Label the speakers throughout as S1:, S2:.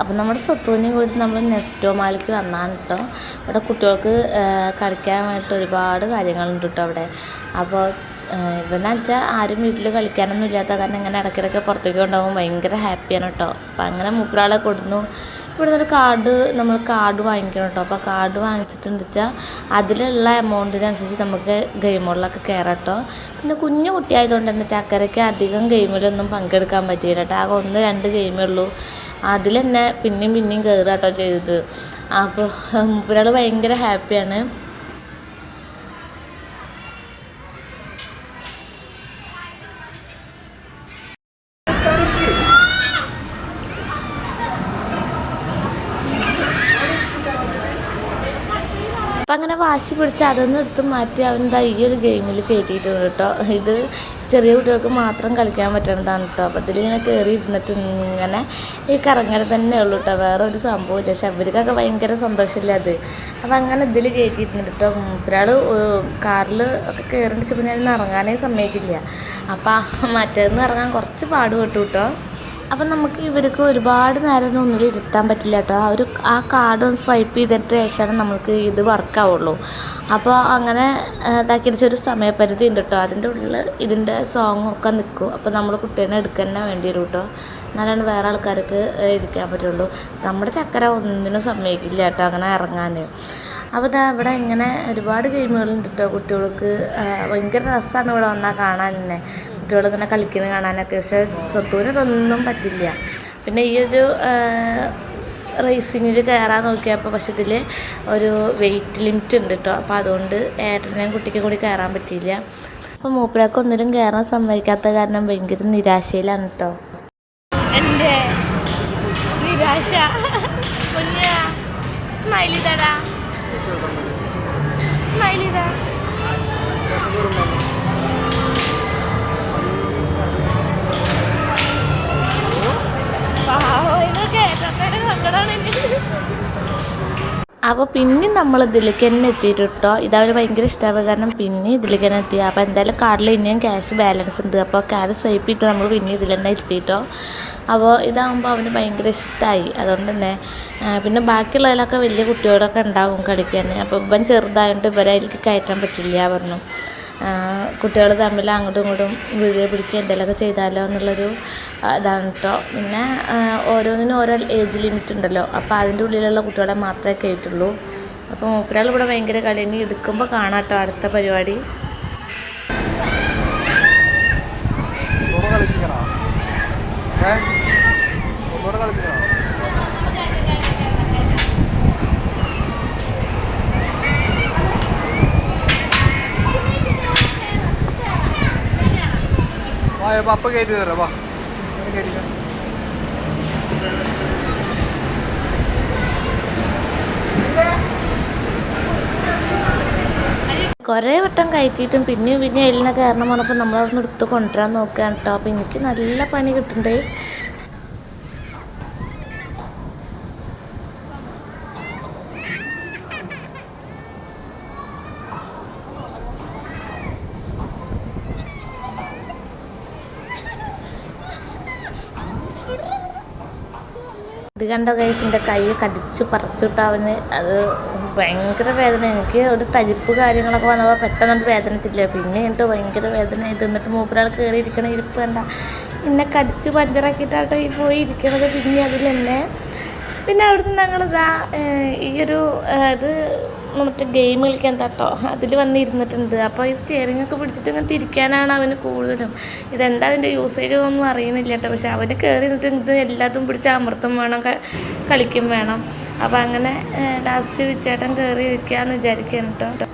S1: അപ്പോൾ നമ്മുടെ സ്വത്തുവിന് കൂടി നമ്മൾ നെസ്റ്റോ മാളിക്ക് വന്നാണ് കേട്ടോ ഇവിടെ കുട്ടികൾക്ക് കളിക്കാനായിട്ട് ഒരുപാട് കാര്യങ്ങളുണ്ട് കേട്ടോ അവിടെ. അപ്പോൾ ഇവനെന്ന് വെച്ചാൽ ആരും വീട്ടിൽ കളിക്കാനൊന്നും ഇല്ലാത്ത കാരണം ഇങ്ങനെ ഇടയ്ക്കിടയ്ക്ക് പുറത്തേക്ക് കൊണ്ടുപോകുമ്പോൾ ഭയങ്കര ഹാപ്പിയാണ് കേട്ടോ. അപ്പം അങ്ങനെ മൂപ്പരാളെ കൊടുന്നു. ഇവിടെ ഒരു കാർഡ് നമ്മൾ കാർഡ് വാങ്ങിക്കണം കേട്ടോ. അപ്പോൾ കാർഡ് വാങ്ങിച്ചിട്ടുണ്ട് വെച്ചാൽ അതിലുള്ള എമൗണ്ടിനനുസരിച്ച് നമുക്ക് ഗെയിമുകളിലൊക്കെ കയറാം കേട്ടോ. പിന്നെ കുഞ്ഞു കുട്ടിയായതുകൊണ്ട് തന്നെ ചക്കരയ്ക്ക് അധികം ഗെയിമിലൊന്നും പങ്കെടുക്കാൻ പറ്റിയില്ല കേട്ടോ. ആകെ ഒന്ന് രണ്ട് ഗെയിമേ ഉള്ളൂ. അതിൽ തന്നെ പിന്നെയും പിന്നെയും കയറുക കേട്ടോ ചെയ്തത്. അപ്പോൾ മൂപ്പരാൾ ഭയങ്കര ഹാപ്പിയാണ്. അപ്പം അങ്ങനെ വാശി പിടിച്ച് അതൊന്നും എടുത്ത് മാറ്റി അവൻ ദാ ഈ ഒരു ഗെയിമിൽ കയറ്റിയിട്ടുണ്ട് കേട്ടോ ഇത് ചെറിയ കുട്ടികൾക്ക് മാത്രം കളിക്കാൻ പറ്റണതാണ് കേട്ടോ അപ്പോൾ ഇതിലിങ്ങനെ കയറി ഇരുന്നിട്ട് ഇങ്ങനെ ഈ കറങ്ങൽ തന്നെ ഉള്ളൂ കേട്ടോ വേറെ ഒരു സംഭവം പക്ഷേ അവർക്കൊക്കെ ഭയങ്കര സന്തോഷമില്ല അത്. അപ്പോൾ അങ്ങനെ ഇതിൽ കയറ്റിയിട്ടുണ്ട് കേട്ടോ ഒരാൾ കാറിൽ ഒക്കെ കയറി പിന്നെ ഇറങ്ങാനേ സമ്മതിക്കില്ല അപ്പോൾ മറ്റേന്ന് ഇറങ്ങാൻ കുറച്ച് പാടുപെട്ടു കേട്ടോ അപ്പം നമുക്ക് ഇവർക്ക് ഒരുപാട് നേരം ഒന്നും ഇരുത്താൻ പറ്റില്ല കേട്ടോ. ആ ഒരു ആ കാർഡ് ഒന്ന് സ്വൈപ്പ് ചെയ്തിട്ട് ശേഷമാണ് നമുക്ക് ഇത് വർക്കാവുള്ളൂ അപ്പോൾ അങ്ങനെ ഇതാക്കി ഒരു സമയപരിധി ഉണ്ട് കേട്ടോ. അതിന്റെ ഉള്ളിൽ ഇതിന്റെ സോങ് ഒക്കെ നിൽക്കും. അപ്പോൾ നമ്മൾ കുട്ടീനെ എടുക്കാൻ വേണ്ടി വരും കേട്ടോ. എന്നാലാണ് വേറെ ആൾക്കാർക്ക് ഇരിക്കാൻ പറ്റുള്ളൂ. നമ്മുടെ ചക്കര ഒന്നിനും സമ്മതിക്കില്ല കേട്ടോ അങ്ങനെ ഇറങ്ങാൻ അപ്പോൾ ഇതാ ഇവിടെ ഇങ്ങനെ ഒരുപാട് ഗെയിമുകളുണ്ട് കേട്ടോ കുട്ടികൾക്ക്. ഭയങ്കര രസമാണ് ഇവിടെ വന്നാൽ കാണാൻ തന്നെ കുട്ടികൾ ഇങ്ങനെ കളിക്കുന്നത് കാണാനൊക്കെ. പക്ഷേ സ്വത്തൂരിതൊന്നും പറ്റില്ല. പിന്നെ ഈ ഒരു റേസിങ്ങിൽ കയറാൻ നോക്കിയപ്പോൾ പക്ഷെ ഇതിൽ ഒരു വെയിറ്റ് ലിമിറ്റ് ഉണ്ട് കേട്ടോ അപ്പോൾ അതുകൊണ്ട് ഏട്ടനെയും കുട്ടിക്കും കൂടി കയറാൻ പറ്റിയില്ല. അപ്പോൾ മൂപ്പരാക്ക് ഒന്നിലും കയറാൻ സമ്മതിക്കാത്ത കാരണം ഭയങ്കര നിരാശയിലാണ് കേട്ടോ എന്റെ നിരാശ. സ്മൈലി ചെയ്തടാ സ്മൈൽ ചെയ്താ പിന്നെ നമ്മൾ ഇതിലേക്ക് തന്നെ എത്തിയിട്ട് കേട്ടോ ഇതവർ ഭയങ്കര ഇഷ്ടമാവുക കാരണം പിന്നെ ഇതിലേക്ക് തന്നെ എത്തി. എന്തായാലും കാർഡിൽ ഇനിയും ക്യാഷ് ബാലൻസ് ഉണ്ട്. അപ്പോൾ ക്യാഷ് സ്വൈപ്പ് ചെയ്ത് നമ്മൾ പിന്നെ ഇതിൽ തന്നെ എത്തിയിട്ടോ അപ്പോൾ ഇതാകുമ്പോൾ അവന് ഭയങ്കര ഇഷ്ടമായി അതുകൊണ്ട് തന്നെ പിന്നെ ബാക്കിയുള്ളതിലൊക്കെ വലിയ കുട്ടികളൊക്കെ ഉണ്ടാവും കളിക്കാൻ അപ്പോൾ ഇവൻ ചെറുതായതുകൊണ്ട് ഇവരെ അതിലേക്ക് കയറ്റാൻ പറ്റില്ല പറഞ്ഞു. കുട്ടികൾ തമ്മിൽ അങ്ങോട്ടും ഇങ്ങോട്ടും വീഴുക പിടിക്കുക എന്തെങ്കിലുമൊക്കെ ചെയ്താലോ എന്നുള്ളൊരു ഇതാണ് കേട്ടോ പിന്നെ ഓരോന്നിനും ഓരോ ഏജ് ലിമിറ്റ് ഉണ്ടല്ലോ. അപ്പോൾ അതിന്റെ ഉള്ളിലുള്ള കുട്ടികളെ മാത്രമേ കയറ്റുള്ളൂ. അപ്പോൾ മൂപ്പരാൾ ഇവിടെ ഭയങ്കര കളി. ഇനി എടുക്കുമ്പോൾ കാണാം കേട്ടോ അടുത്ത പരിപാടി.
S2: പപ്പ കയറ്റി തരാം വാ കയറ്റിക്കാം
S1: കുറേ വട്ടം കയറ്റിയിട്ടും പിന്നെയും പിന്നെ എല്ലാം കാരണം പറഞ്ഞപ്പോൾ നമ്മളവിടുന്ന് എടുത്ത് കൊണ്ടുവരാൻ നോക്കുകയാണ്. കേട്ടോ അപ്പോൾ എനിക്ക് നല്ല പണി കിട്ടുന്നുണ്ട്. ഇത് കണ്ടോ എന്റെ കൈ കടിച്ച് പറിച്ചിട്ട് അത് ഭയങ്കര വേദന. എനിക്ക് ഒരു തരിപ്പ് കാര്യങ്ങളൊക്കെ വന്നപ്പോൾ പെട്ടെന്ന് വേദനിച്ചില്ല പിന്നെ എന്നിട്ട് ഭയങ്കര വേദന. ഇത് എന്നിട്ട് മൂപ്പരാൾ കയറി ഇരിക്കണ ഇരിപ്പ് കണ്ട. എന്നെ കടിച്ച് പഞ്ചറാക്കിയിട്ടാട്ടോ ഈ പോയി ഇരിക്കണത്. പിന്നെ അതിൽ പിന്നെ അവിടുന്ന് ഞങ്ങളിതാ ഈ ഒരു ഇത് മറ്റേ ഗെയിം കളിക്കാൻ തട്ടോ അതിൽ വന്നിരുന്നിട്ടുണ്ട്. അപ്പോൾ ഈ സ്റ്റിയറിംഗ് ഒക്കെ പിടിച്ചിട്ട് ഇങ്ങനെ തിരിക്കാനാണ് അവന് കൂടുതലും. ഇതെന്താ അതിന്റെ യൂസേജ് ഒന്നും അറിയുന്നില്ല കേട്ടോ പക്ഷെ അവന് കയറി നിന്നിട്ട് ഇത് എല്ലാത്തും പിടിച്ച് അമൃത്തും വേണം കളിക്കും വേണം. അപ്പോൾ അങ്ങനെ ലാസ്റ്റ് വിച്ചേട്ടൻ കയറി ഇരിക്കാമെന്ന് വിചാരിക്കുകയാണ് കേട്ടോ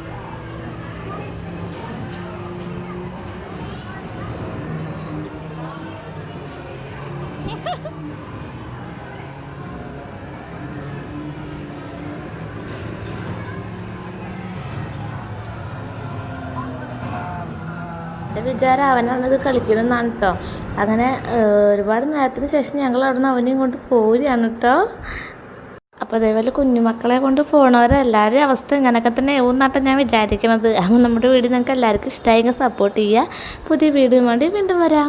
S1: എന്റെ വിചാരം അവനാണിത് കളിക്കണമെന്നാണ് കേട്ടോ അങ്ങനെ ഒരുപാട് നേരത്തിന് ശേഷം ഞങ്ങൾ അവിടെ നിന്ന് അവനെയും കൊണ്ട് പോരുകയാണ് കേട്ടോ അപ്പോൾ അതേപോലെ കുഞ്ഞുമക്കളെ കൊണ്ട് പോണവരെല്ലാവരും അവസ്ഥ ഇങ്ങനെയൊക്കെ തന്നെ ആവുമെന്നാട്ടോ ഞാൻ വിചാരിക്കുന്നത് അപ്പോൾ നമ്മുടെ വീട് നിങ്ങൾക്ക് എല്ലാവർക്കും ഇഷ്ടമായെങ്കിൽ സപ്പോർട്ട് ചെയ്യുക. പുതിയ വീഡിയോ വേണ്ടി വീണ്ടും വരാം.